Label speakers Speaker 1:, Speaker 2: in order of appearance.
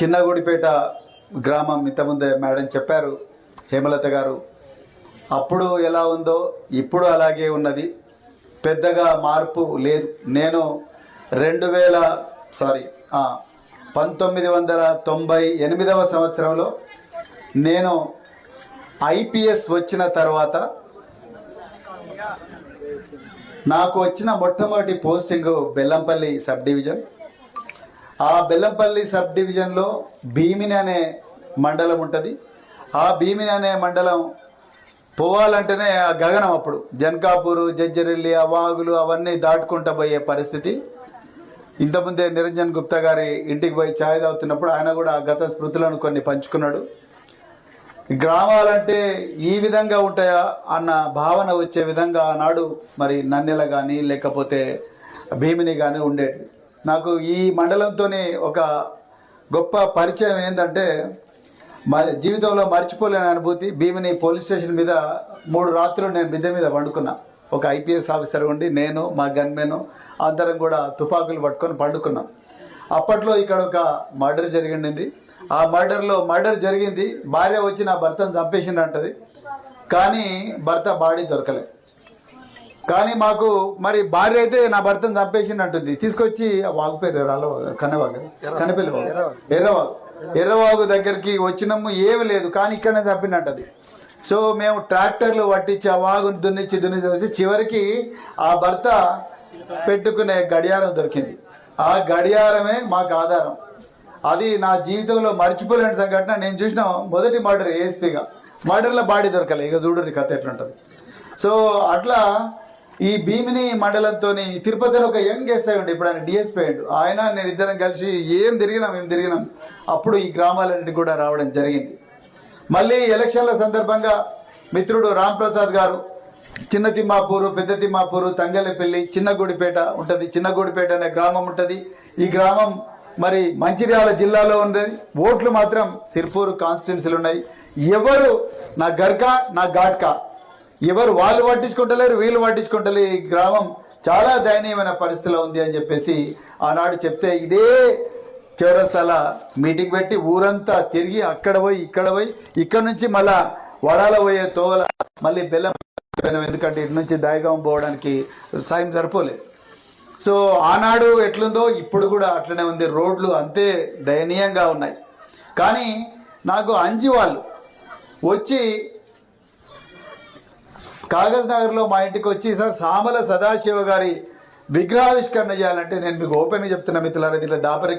Speaker 1: చిన్నగూడిపేట గ్రామం ఇంతకుముందే మేడం చెప్పారు హేమలత గారు అప్పుడు ఎలా ఉందో ఇప్పుడు అలాగే ఉన్నది. పెద్దగా మార్పు లేదు. నేను రెండు వేల సారీ పంతొమ్మిది వందల తొంభై ఎనిమిదవ సంవత్సరంలో నేను ఐపీఎస్ వచ్చిన తర్వాత నాకు వచ్చిన మొట్టమొదటి పోస్టింగ్ బెల్లంపల్లి సబ్ డివిజన్. ఆ బెల్లంపల్లి సబ్ డివిజన్లో భీమిని అనే మండలం ఉంటుంది. ఆ భీమిని అనే మండలం పోవాలంటేనే ఆ గగనం అప్పుడు. జన్కాపూరు జజ్జరెల్లి ఆ వాగులు అవన్నీ దాటుకుంటూ పోయే పరిస్థితి. ఇంతకుముందే నిరంజన్ గుప్తా గారి ఇంటికి పోయి ఛాయ్ తాగుతున్నప్పుడు ఆయన కూడా ఆ గత స్మృతులను కొన్ని పంచుకున్నాడు. గ్రామాలంటే ఈ విధంగా ఉంటాయా అన్న భావన వచ్చే విధంగా ఆనాడు మరి నన్నెల కానీ లేకపోతే భీమిని కానీ ఉండేది నాకు ఈ మండలంతోనే ఒక గొప్ప పరిచయం ఏంటంటే మరి జీవితంలో మర్చిపోలేని అనుభూతి భీమిని పోలీస్ స్టేషన్ మీద మూడు రాత్రులు నేను మిద్దె మీద పండుకున్నా. ఒక ఐపీఎస్ ఆఫీసర్ ఉండి నేను మా గన్మెన్ అందరం కూడా తుపాకులు పట్టుకొని పండుకున్నాం. అప్పట్లో ఇక్కడ ఒక మర్డర్ జరిగింది. ఆ మర్డర్లో మర్డర్ జరిగింది. భార్య వచ్చి నా భర్తను చంపేసింది అంటది కానీ భర్త బాడీ దొరకలేదు కానీ మాకు మరి భార్య అయితే నా భర్తను చంపేసింది అంటుంది తీసుకొచ్చి ఆ వాగు పేరు రాళ్ళ కన్నవాగు కన్నపల్లి వాగు. ఎర్రవాగు. ఎర్రవాగు. దగ్గరికి వచ్చినాము ఏమి లేదు కానీ ఇక్కడనే చంపినట్టది. సో మేము ట్రాక్టర్లు పట్టించి ఆ వాగుని దున్నిచ్చి దున్నిచ్చి చివరికి ఆ భర్త పెట్టుకునే గడియారం దొరికింది. ఆ గడియారమే మాకు ఆధారం. అది నా జీవితంలో మర్చిపోలేని సంఘటన. నేను చూసిన మొదటి మర్డర్ ఏఎస్పీగా మర్డర్లో బాడీ దొరకలే. ఇక చూడరు కథ ఎట్లుంటుంది. సో అట్లా ఈ భీమిని మండలంతో తిరుపతిలో ఒక యంగ్ ఎస్ఐ ఉండే ఇప్పుడు ఆయన డిఎస్పీ అయ్యాడు. ఆయన నేను ఇద్దరం కలిసి ఏం తిరిగినాం ఏం తిరిగినాం అప్పుడు ఈ గ్రామాలన్నిటి కూడా రావడం జరిగింది. మళ్ళీ ఎలక్షన్ల సందర్భంగా మిత్రుడు రామ్ ప్రసాద్ గారు చిన్న తిమ్మాపూరు పెద్ద తిమ్మాపూరు తంగలపల్లి చిన్నగూడిపేట ఉంటుంది. చిన్నగూడిపేట అనే గ్రామం ఉంటుంది. ఈ గ్రామం మరి మంచిర్యాల జిల్లాలో ఉంది. ఓట్లు మాత్రం సిర్పూరు కాన్స్టిట్యున్సీలు ఉన్నాయి. ఎవరు? నా గర్కా నా ఘాట్కా ఎవరు వాళ్ళు పట్టించుకుంటలేరు వీళ్ళు పట్టించుకుంటలేరు ఈ గ్రామం చాలా దయనీయమైన పరిస్థితిలో ఉంది అని చెప్పేసి ఆనాడు చెప్తే ఇదే చౌరస్తాల మీటింగ్ పెట్టి ఊరంతా తిరిగి అక్కడ పోయి ఇక్కడ పోయి ఇక్కడ నుంచి మళ్ళా వడాల పోయే తోల మళ్ళీ బెల్లం ఎందుకంటే ఇటు నుంచి దాయగాం పోవడానికి సాయం సరిపోలేదు. సో ఆనాడు ఎట్లుందో ఇప్పుడు కూడా అట్లనే ఉంది. రోడ్లు అంతే దయనీయంగా ఉన్నాయి. కానీ నాకు అంజి వాళ్ళు వచ్చి కాగజ్ నగర్లో మా ఇంటికి వచ్చి సార్ సామల సదాశివ గారి విగ్రహావిష్కరణ చేయాలంటే నేను మీకు ఓపెన్గా చెప్తున్నా మిత్రులారా దీంట్లో దాపరి